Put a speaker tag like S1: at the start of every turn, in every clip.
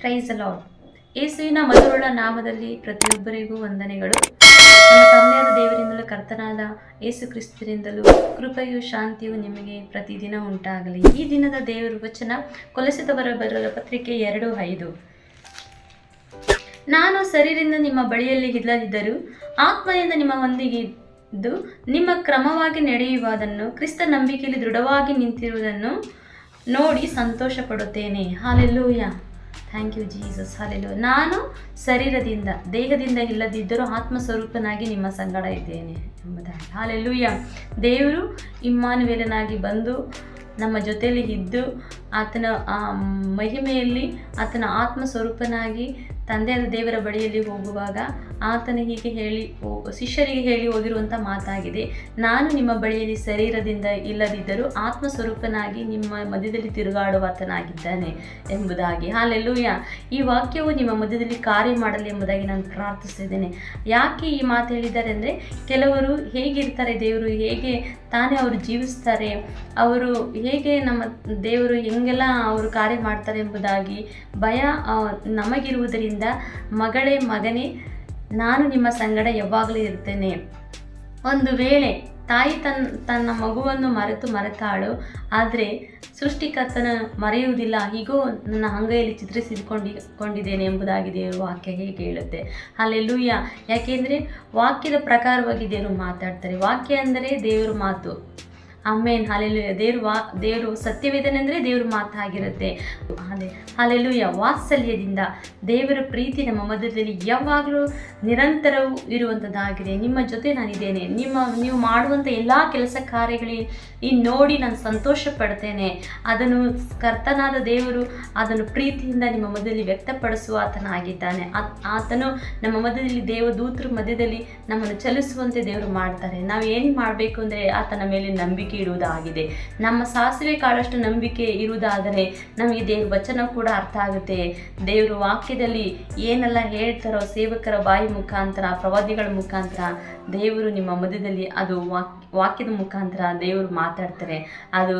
S1: Price ಯೇಸುವಿನ ಮಧುರಳ ನಾಮದಲ್ಲಿ ಪ್ರತಿಯೊಬ್ಬರಿಗೂ ವಂದನೆಗಳು. ನಮ್ಮ ತಂದೆಯಾದ ದೇವರಿಂದಲೂ ಕರ್ತನಾದ ಯೇಸು ಕ್ರಿಸ್ತರಿಂದಲೂ ಕೃಪೆಯು ಶಾಂತಿಯು ನಿಮಗೆ ಪ್ರತಿದಿನ ಉಂಟಾಗಲಿ. ಈ ದಿನದ ದೇವರ ವಚನ ಕೊಲಸಿದವರ ಬರಲ ಪತ್ರಿಕೆ ಎರಡು ಐದು. ನಾನು ಶರೀರದಿಂದ ನಿಮ್ಮ ಬಳಿಯಲ್ಲಿ ಇಲ್ಲದಿದ್ದರೂ ಆತ್ಮದಿಂದ ನಿಮ್ಮ ಒಂದಿಗೆ ಇದ್ದು ನಿಮ್ಮ ಕ್ರಮವಾಗಿ ನಡೆಯುವುದನ್ನು ಕ್ರಿಸ್ತ ನಂಬಿಕೆಯಲ್ಲಿ ದೃಢವಾಗಿ ನಿಂತಿರುವುದನ್ನು ನೋಡಿ ಸಂತೋಷ ಪಡುತ್ತೇನೆ hallelujah thank you Jesus hallelujah ನಾನು ಶರೀರದಿಂದ, ದೇಹದಿಂದ ಇಲ್ಲದಿದ್ದರೂ ಆತ್ಮ ಸ್ವರೂಪನಾಗಿ ನಿಮ್ಮ ಸಂಗಡ ಇದ್ದೇನೆ ಎಂಬುದಾಗಿ. ಹಾಲೆಲ್ಲೂಯ್ಯ ದೇವರು ಇಮ್ಮಾನುವೇಲನಾಗಿ ಬಂದು ನಮ್ಮ ಜೊತೆಯಲ್ಲಿ ಇದ್ದು ಆತನ ಮಹಿಮೆಯಲ್ಲಿ ಆತನ ಆತ್ಮ ಸ್ವರೂಪನಾಗಿ ತಂದೆಯಾದ ದೇವರ ಬಳಿಯಲ್ಲಿ ಹೋಗುವಾಗ ಆತನ ಹೀಗೆ ಹೇಳಿ ಶಿಷ್ಯರಿಗೆ ಹೇಳಿ ಹೋಗಿರುವಂಥ ಮಾತಾಗಿದೆ. ನಾನು ನಿಮ್ಮ ಬಳಿಯಲ್ಲಿ ಶರೀರದಿಂದ ಇಲ್ಲದಿದ್ದರೂ ಆತ್ಮ ಸ್ವರೂಪನಾಗಿ ನಿಮ್ಮ ಮಧ್ಯದಲ್ಲಿ ತಿರುಗಾಡುವಾತನಾಗಿದ್ದಾನೆ ಎಂಬುದಾಗಿ. ಹಾಲೆಲ್ಲೂಯ ಈ ವಾಕ್ಯವು ನಿಮ್ಮ ಮಧ್ಯದಲ್ಲಿ ಕಾರ್ಯ ಮಾಡಲಿ ಎಂಬುದಾಗಿ ನಾನು ಪ್ರಾರ್ಥಿಸ್ತಿದ್ದೇನೆ ಯಾಕೆ ಈ ಮಾತು ಹೇಳಿದ್ದಾರೆ ಅಂದರೆ ಕೆಲವರು ಹೇಗಿರ್ತಾರೆ ದೇವರು, ಹೇಗೆ ತಾನೇ ಅವರು ಜೀವಿಸ್ತಾರೆ, ಅವರು ಹೇಗೆ ನಮ್ಮ ದೇವರು ಹೆಂಗೆಲ್ಲ ಅವರು ಕಾರ್ಯ ಮಾಡ್ತಾರೆ ಎಂಬುದಾಗಿ ಭಯ ನಮಗಿರುವುದರಿಂದ ಮಗಳೇ, ಮಗನೇ, ನಾನು ನಿಮ್ಮ ಸಂಗಡ ಯಾವಾಗಲೂ ಇರ್ತೇನೆ. ಒಂದು ವೇಳೆ ತಾಯಿ ತನ್ನ ತನ್ನ ಮಗುವನ್ನು ಮರೆತು ಮರೆತಾಳು. ಆದರೆ ಸೃಷ್ಟಿಕರ್ತನ ಮರೆಯುವುದಿಲ್ಲ. ಹೀಗೋ ನನ್ನ ಅಂಗೈಯಲ್ಲಿ ಚಿತ್ರಿಸಿಕೊಂಡು ಕೊಂಡಿದ್ದೇನೆ ಎಂಬುದಾಗಿ ದೇವರು ವಾಕ್ಯ ಹೇಗೆ ಹೇಳುತ್ತೆ. ಅಲ್ಲೆಲ್ಲೂಯ್ಯ ಯಾಕೆಂದರೆ ವಾಕ್ಯದ ಪ್ರಕಾರವಾಗಿ ದೇವರು ಮಾತಾಡ್ತಾರೆ. ವಾಕ್ಯ ಅಂದರೆ ದೇವರ ಮಾತು. ಆಮೇನ್. ಹಾಲೆಲು ದೇವರು ವಾ, ದೇವರು ಸತ್ಯವೇದನೆ ಅಂದರೆ ದೇವ್ರ ಮಾತಾಗಿರುತ್ತೆ. ಹಾಲೆ ಯ ವಾತ್ಸಲ್ಯದಿಂದ ದೇವರ ಪ್ರೀತಿ ನಮ್ಮ ಮಧ್ಯದಲ್ಲಿ ಯಾವಾಗಲೂ ನಿರಂತರವೂ ಇರುವಂಥದ್ದಾಗಿದೆ ನಿಮ್ಮ ಜೊತೆ ನಾನಿದ್ದೇನೆ. ನಿಮ್ಮ, ನೀವು ಮಾಡುವಂಥ ಎಲ್ಲ ಕೆಲಸ ಕಾರ್ಯಗಳಿಗೆ ಈ ನೋಡಿ ನಾನು ಸಂತೋಷ ಪಡ್ತೇನೆ ಅದನ್ನು ಕರ್ತನಾದ ದೇವರು ಅದನ್ನು ಪ್ರೀತಿಯಿಂದ ನಿಮ್ಮ ಮಧ್ಯದಲ್ಲಿ ವ್ಯಕ್ತಪಡಿಸುವ ಆತನಾಗಿದ್ದಾನೆ ಆತ್- ಆತನು ನಮ್ಮ ಮಧ್ಯದಲ್ಲಿ ದೇವದೂತರ ಮಧ್ಯದಲ್ಲಿ ನಮ್ಮನ್ನು ಚಲಿಸುವಂತೆ ದೇವರು ಮಾಡ್ತಾರೆ. ನಾವು ಏನು ಮಾಡಬೇಕು ಅಂದರೆ ಆತನ ಮೇಲೆ ನಂಬಿಕೆ ಇಡುವುದಾಗಿದೆ ನಮ್ಮ ಸಾಸಿವೆ ಕಾಳಷ್ಟು ನಂಬಿಕೆ ಇರುವುದಾದರೆ ನಮಗೆ ದೇವ್ರ ವಚನ ಕೂಡ ಅರ್ಥ ಆಗುತ್ತೆ. ದೇವರ ವಾಕ್ಯದಲ್ಲಿ ಏನೆಲ್ಲ ಹೇಳ್ತಾರೋ ಸೇವಕರ ಬಾಯಿ ಮುಖಾಂತರ, ಪ್ರವಾದಿಗಳ ಮುಖಾಂತರ ದೇವರು ನಿಮ್ಮ ಮಧ್ಯದಲ್ಲಿ ಅದು ವಾಕ್, ವಾಕ್ಯದ ಮುಖಾಂತರ ದೇವರು ಮಾತಾಡ್ತಾರೆ. ಅದು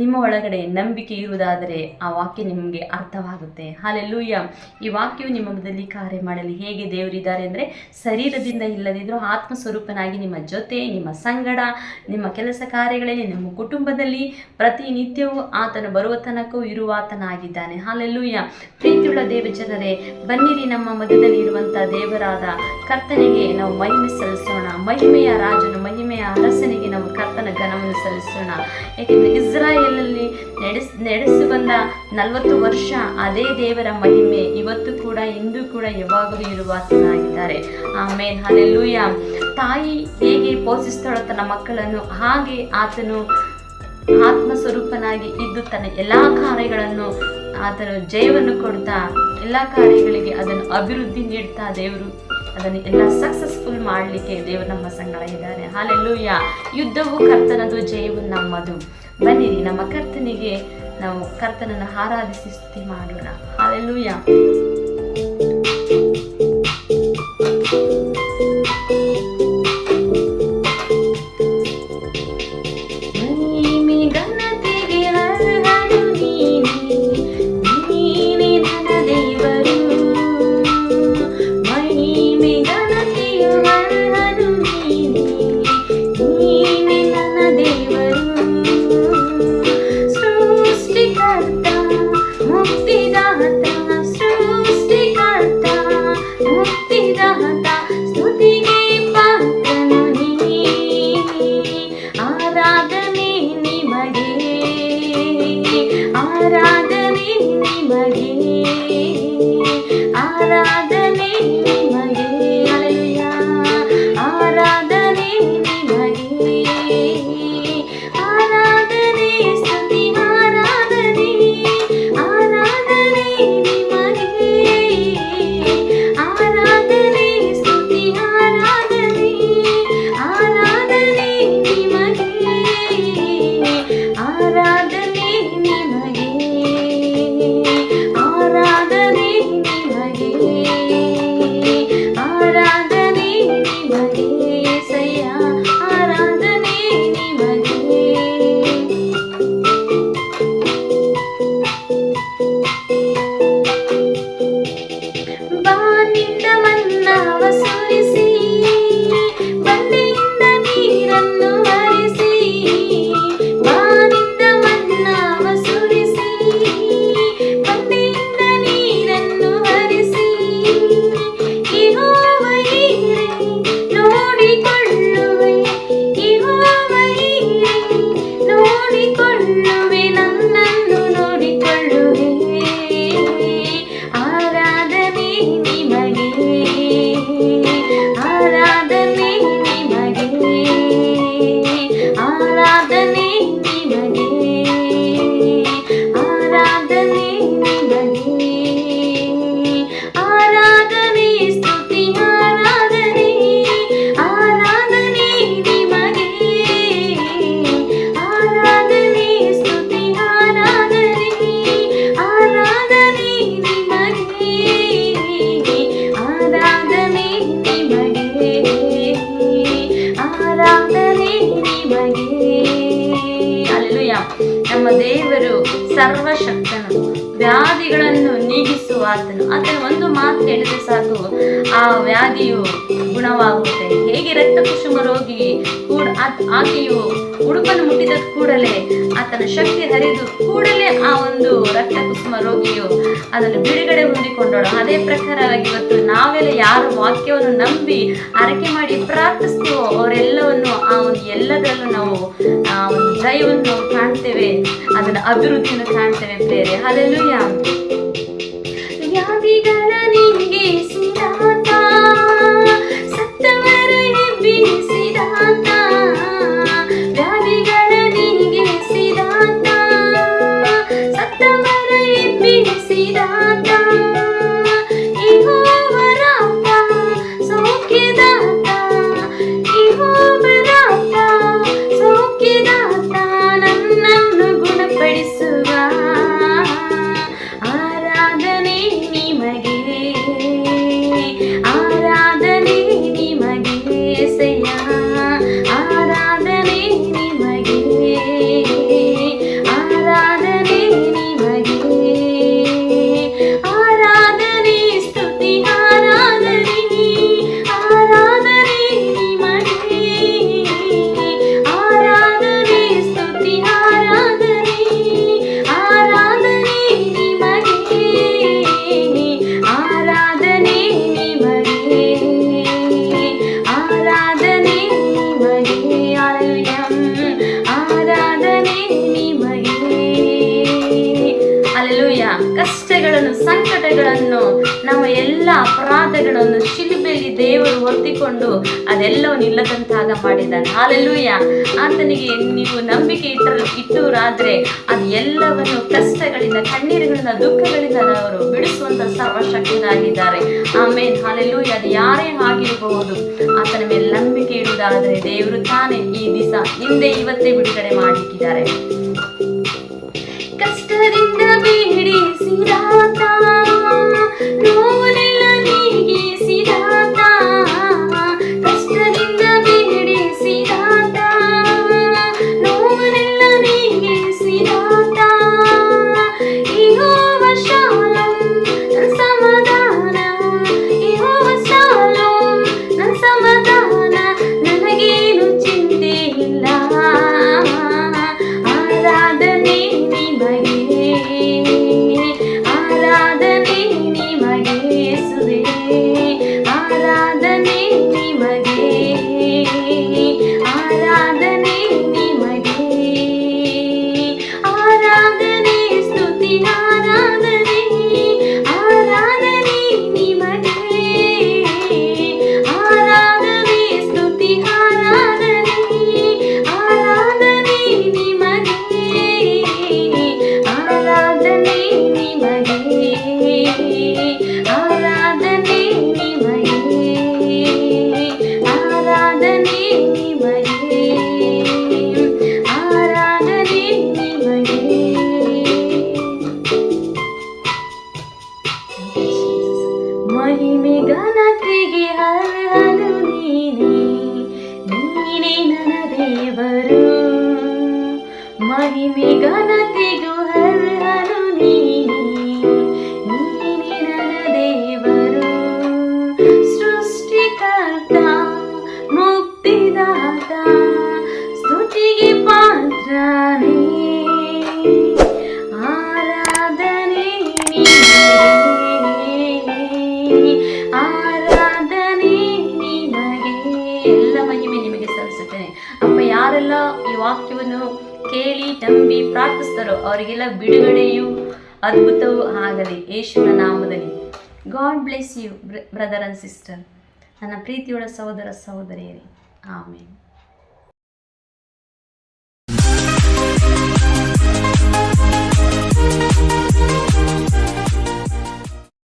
S1: ನಿಮ್ಮ ಒಳಗಡೆ ನಂಬಿಕೆ ಇರುವುದಾದರೆ ಆ ವಾಕ್ಯ ನಿಮಗೆ ಅರ್ಥವಾಗುತ್ತೆ. ಹಾಲೆಲ್ಲೂಯ್ಯ. ಈ ವಾಕ್ಯವು ನಿಮ್ಮ ಮಧ್ಯದಲ್ಲಿ ಕಾರ್ಯ ಮಾಡಲಿ ಹೇಗೆ ದೇವರಿದ್ದಾರೆ ಅಂದರೆ ಶರೀರದಿಂದ ಇಲ್ಲದಿದ್ದರೂ ಆತ್ಮ ಸ್ವರೂಪನಾಗಿ ನಿಮ್ಮ ಜೊತೆ, ನಿಮ್ಮ ಸಂಗಡ, ನಿಮ್ಮ ಕೆಲಸ ಕಾರ್ಯಗಳಲ್ಲಿ ನಿಮ್ಮ ಕುಟುಂಬದಲ್ಲಿ ಪ್ರತಿನಿತ್ಯವೂ ಆತನು ಬರುವ ತನಕವೂ ಇರುವಾತನಾಗಿದ್ದಾನೆ. ಹಾಲೆಲ್ಲೂಯ್ಯ. ಪ್ರೀತಿಯುಳ್ಳ ದೇವಜನರೇ, ಬನ್ನಿರಿ ನಮ್ಮ ಮಧ್ಯದಲ್ಲಿ ಇರುವಂಥ ದೇವರಾದ ಕರ್ತನಿಗೆ ನಾವು ಮಹಿಮೆ ಸಲ್ಲಿಸೋಣ. ಮಹಿಮೆಯ ರಾಜನು ಮಹಿಮೆಯ ಅರಸನಿಗೆ ನಾವು ಕರ್ತನ ಘನವನ್ನು ಸಲ್ಲಿಸೋಣ. ಏಕೆಂದರೆ ಇಸ್ರಾಯೇಲಲ್ಲಿ ನಡೆಸ್, ನಡೆಸಿ ಬಂದ ನಲವತ್ತು ವರ್ಷ ಅದೇ ದೇವರ ಮಹಿಮೆ ಇವತ್ತು ಕೂಡ, ಇಂದು ಕೂಡ ಯಾವಾಗಲೂ ಇರುವಾತನಾಗಿದ್ದಾರೆ. ಆಮೇನ್. ಹಾಲೆಲ್ಲೂಯ್ಯ ತಾಯಿ ಹೇಗೆ ಪೋಷಿಸ್ತಾಳೋ ತನ್ನ ಮಕ್ಕಳನ್ನು ಹಾಗೆ ಆತನು ಆತ್ಮ ಸ್ವರೂಪನಾಗಿ ಇದ್ದು ತನ್ನ ಎಲ್ಲ ಕಾರ್ಯಗಳನ್ನು ಆತನು ಜಯವನ್ನು ಕೊಡ್ತಾ ಎಲ್ಲ ಕಾರ್ಯಗಳಿಗೆ ಅದನ್ನು ಅಭಿವೃದ್ಧಿ ನೀಡ್ತಾ ದೇವರು ಅದನ್ನು ಎಲ್ಲ ಸಕ್ಸಸ್ಫುಲ್ ಮಾಡಲಿಕ್ಕೆ ದೇವರು ನಮ್ಮ ಸಂಗಡ ಇದ್ದಾರೆ. ಹಾಲೆಲ್ಲೂಯ್ಯ ಯುದ್ಧವು ಕರ್ತನದು, ಜಯವು ನಮ್ಮದು. ಬನ್ನಿರಿ ನಮ್ಮ ಕರ್ತನಿಗೆ ನಾವು ಕರ್ತನನ್ನು ಆರಾಧಿಸಿ ಸ್ತುತಿ ಮಾಡೋಣ. ಹಾಲೆಲ್ಲೂಯ್ಯ ವ್ಯಾಧಿಗಳನ್ನು ನೀಗಿಸುವ ಆತನು. ಒಂದು ಮಾತು ಹೇಳಿದ್ರೆ ಸಾಕು, ಆ ವ್ಯಾಧಿಯು ಗುಣವಾಗುತ್ತೆ. ಹೇಗೆ ರಕ್ತ ಕುಸುಮ ರೋಗಿ ಕೂಡ ಆಕೆಯು ಉಡುಪನ್ನು ಮುಟ್ಟಿದ ಕೂಡಲೇ ಆತನ ಶಕ್ತಿ ಹರಿದು ಕೂಡಲೇ ಆ ಒಂದು ರಕ್ತ ಕುಸುಮ ರೋಗಿಯು ಅದನ್ನು ಬಿಡುಗಡೆ ಹೊಂದಿಕೊಂಡಳು. ಅದೇ ಪ್ರಕಾರವಾಗಿ ಇವತ್ತು ನಾವೆಲ್ಲ ಯಾರು ವಾಕ್ಯವನ್ನು ನಂಬಿ ಆರೈಕೆ ಮಾಡಿ ಪ್ರಾರ್ಥಿಸ್ತೀವೋ ಅವರೆಲ್ಲವನ್ನು ಆ ಒಂದು ಎಲ್ಲದರಲ್ಲೂ ನಾವು, ಆ ಒಂದು ಜಯವನ್ನು ಕಾಣ್ತೇವೆ ಅದನ್ನ ಅಭಿವೃದ್ಧಿಯನ್ನು ಕಾಣ್ತೇವೆ ಬೇರೆ ಅಲ್ಲೆಲ್ಲೂಯ ವ್ಯಾಧಿಗಳ ನಿಮಗೆ ಸಂಕಟಗಳನ್ನು ನಮ್ಮ ಎಲ್ಲ ಅಪರಾಧಗಳನ್ನು ಶಿಲುಬೆಯಲ್ಲಿ ದೇವರು ಹೊತ್ತಿಕೊಂಡು ಅದೆಲ್ಲವನ್ನು ಇಲ್ಲದಂತಾಗ ಮಾಡಿದ್ದಾನೆ. ಹಾಲೆಲೂಯ ಆತನಿಗೆ ನೀವು ನಂಬಿಕೆ ಇಟ್ಟರು ಇಟ್ಟವರಾದ್ರೆ ಅದು ಎಲ್ಲವನ್ನು ಕಷ್ಟಗಳಿಂದ, ಕಣ್ಣೀರುಗಳಿಂದ, ದುಃಖಗಳಿಂದ ಅವರು ಬಿಡಿಸುವಂತ ಸರ್ವಶಕ್ತರಾಗಿದ್ದಾರೆ ಆಮೇಲೆ ಹಾಲೆಲ್ಲೂಯ್ಯ ಅದು ಯಾರೇ ಆಗಿರಬಹುದು, ಆತನ ಮೇಲೆ ನಂಬಿಕೆ ಇಡುವುದಾದರೆ ದೇವರು ತಾನೇ ಈ ದಿವಸ ಹಿಂದೆ ಇವತ್ತೇ ಬಿಡುಗಡೆ ಮಾಡಿಕ್ಕಿದ್ದಾರೆ ಕಷ್ಟದಿಂದ ಬಿಡಿಸಿದಾತ 若 ಮಹಿಮೆ ಘನತೆಗೆ ಹರನು ನೀನೇ. ನೀನೇ ನನ್ನ ದೇವರು. ಮಹಿಮೆ ನಂಬಿ ಪ್ರಾರ್ಥಿಸ್ತಾರೋ ಅವರಿಗೆಲ್ಲ ಬಿಡುಗಡೆಯು ಅದ್ಭುತವೂ ಆಗಲಿ. ಯೇಸುವಿನ ನಾಮದಲ್ಲಿ. God bless you brother and sister. ನನ್ನ ಪ್ರೀತಿಯೊಳ ಸಹೋದರ ಸಹೋದರಿಯರೇ. ಆಮೇಲೆ